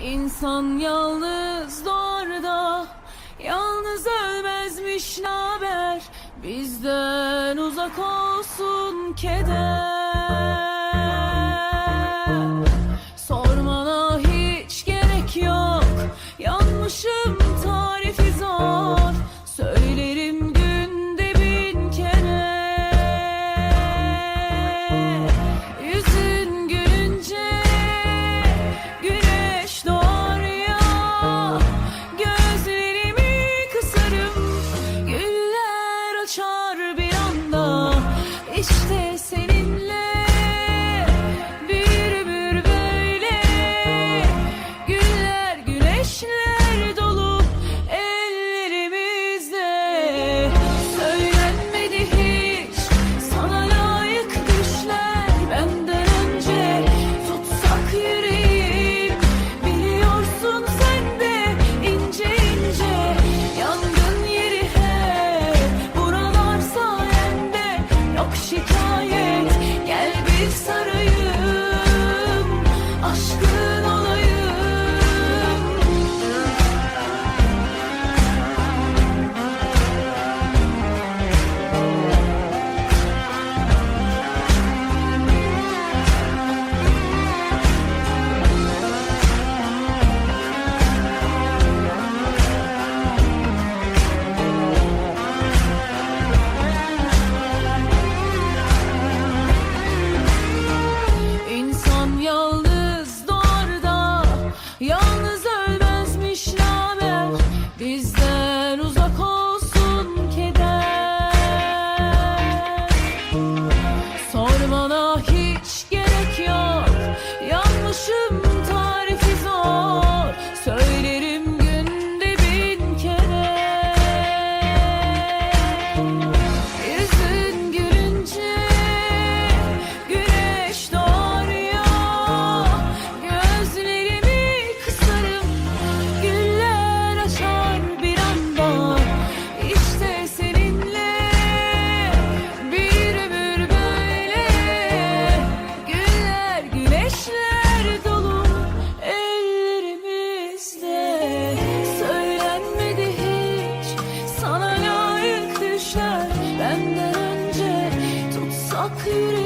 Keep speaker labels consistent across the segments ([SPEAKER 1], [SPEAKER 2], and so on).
[SPEAKER 1] İnsan yalnız doğar Yalnız ölmezmiş naber Bizden uzak olsun keder. Sormana hiç gerek yok Yanmışım beauty.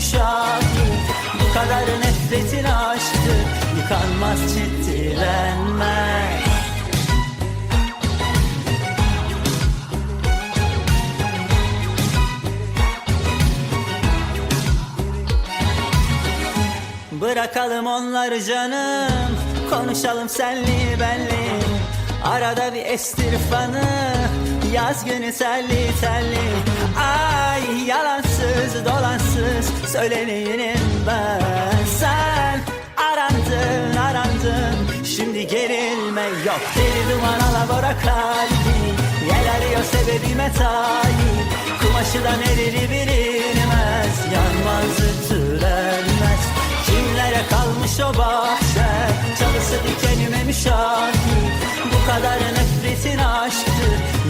[SPEAKER 2] yumuşaktı. Bu kadar nefretin aştı Yıkanmaz çitilenmez Bırakalım onları canım Konuşalım senli benli. Arada bir estir Yaz günü telli telli Ay yalansız dolansız Söyleneyim ben. Sen arandın arandın. Şimdi gerilme yok. Deli duman alabora kalbi Yel arıyor sebebime tayin Kumaşıdan eriri bilinmez. Yanmaz ütülenmez. Kimlere kalmış o bahçe? Çalısı dikenime müşahit Bu kadar nefretin aşktır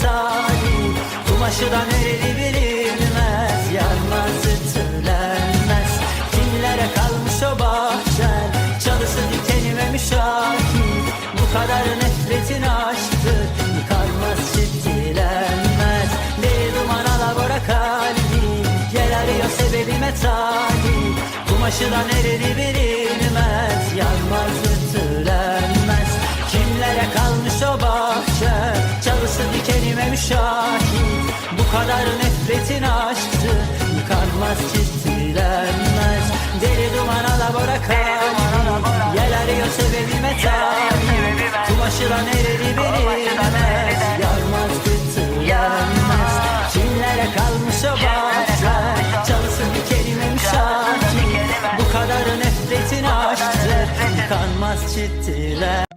[SPEAKER 2] sebebime talip Kumaşıdan eridi bilinmez Yanmaz ütülenmez. Kimlere kalmış o bahçen? Çalısı dikenime müşahit. Bu kadar nefretin aşktır Yıkanmaz çitilenmez Deli duman alabora kalbi Yel arıyor sebebime talip Kumaşıdan eridi bilinmez Yanmaz kadar nefretin aşktı Yıkanmaz çitilenmez Deli duman alabora kalbi Yel arıyor sebebime talip Kumaşıdan eridi bilinmez Yanmaz ütülenmez Kimlere kalmış o bahçe? Çalısı dikenime müşahit Bu kadar nefretin aşktır Yıkanmaz çitiler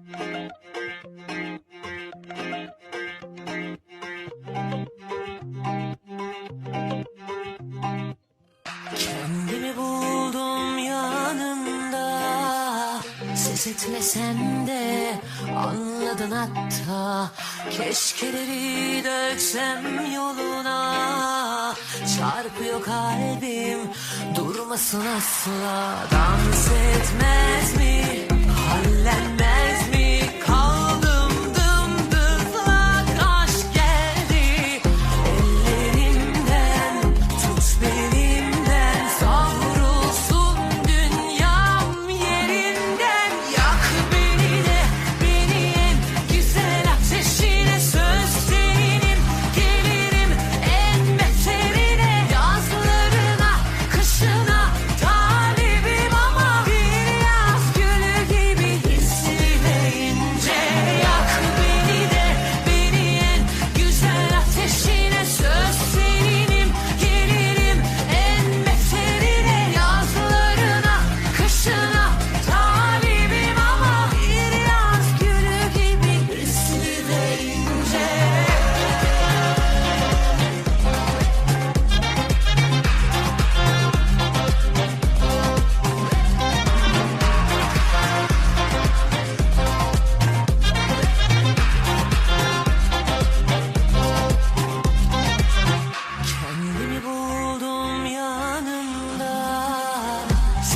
[SPEAKER 3] hatta Keşkeleri döksem yoluna. Çarpıyor kalbim durmasın asla. Dans etmez mi? Hallenmez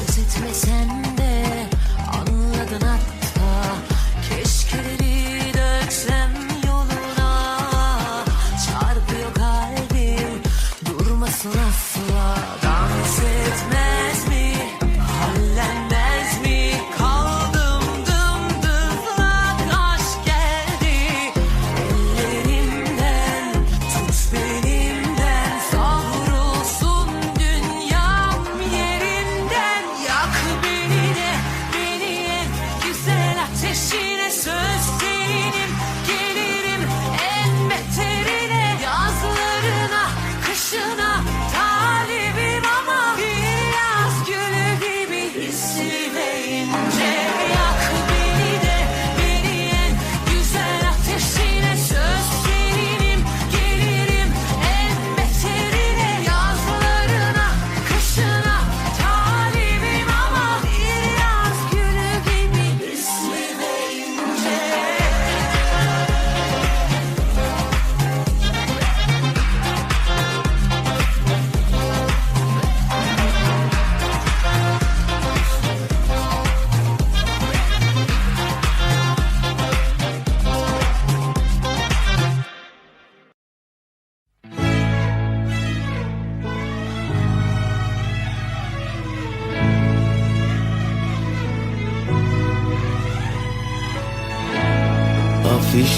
[SPEAKER 3] Ses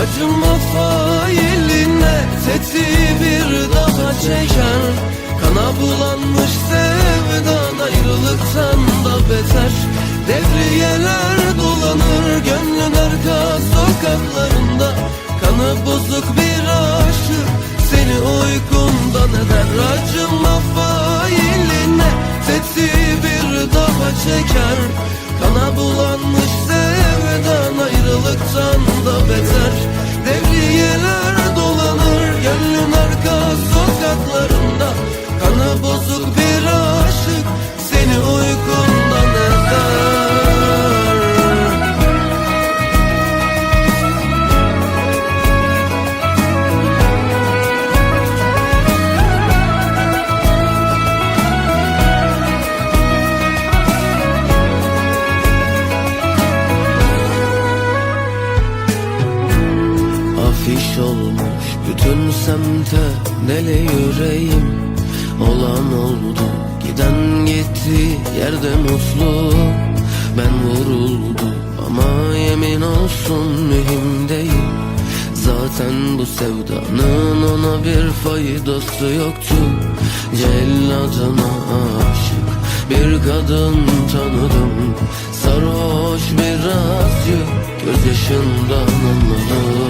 [SPEAKER 3] Acıma failine tetiği bir daha çeker Kana bulanmış sevdan ayrılıktan da beter. Devriyeler dolanır gönlün arka sokaklarında. Kanı bozuk bir aşık seni uykundan eder. Acıma failine tetiği bir daha çeker. Kana bulanmış sevdan ayrılıktan bütün semte deli yüreğim Olan oldu. Giden gitti yerde mutlu. Ben vuruldum ama yemin olsun mühim değil Zaten bu sevdanın ona bir faydası yoktu. Celladına aşık bir kadın tanıdım. Sarhoş birazcık gözyaşından anladım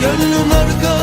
[SPEAKER 3] Gönlüm arka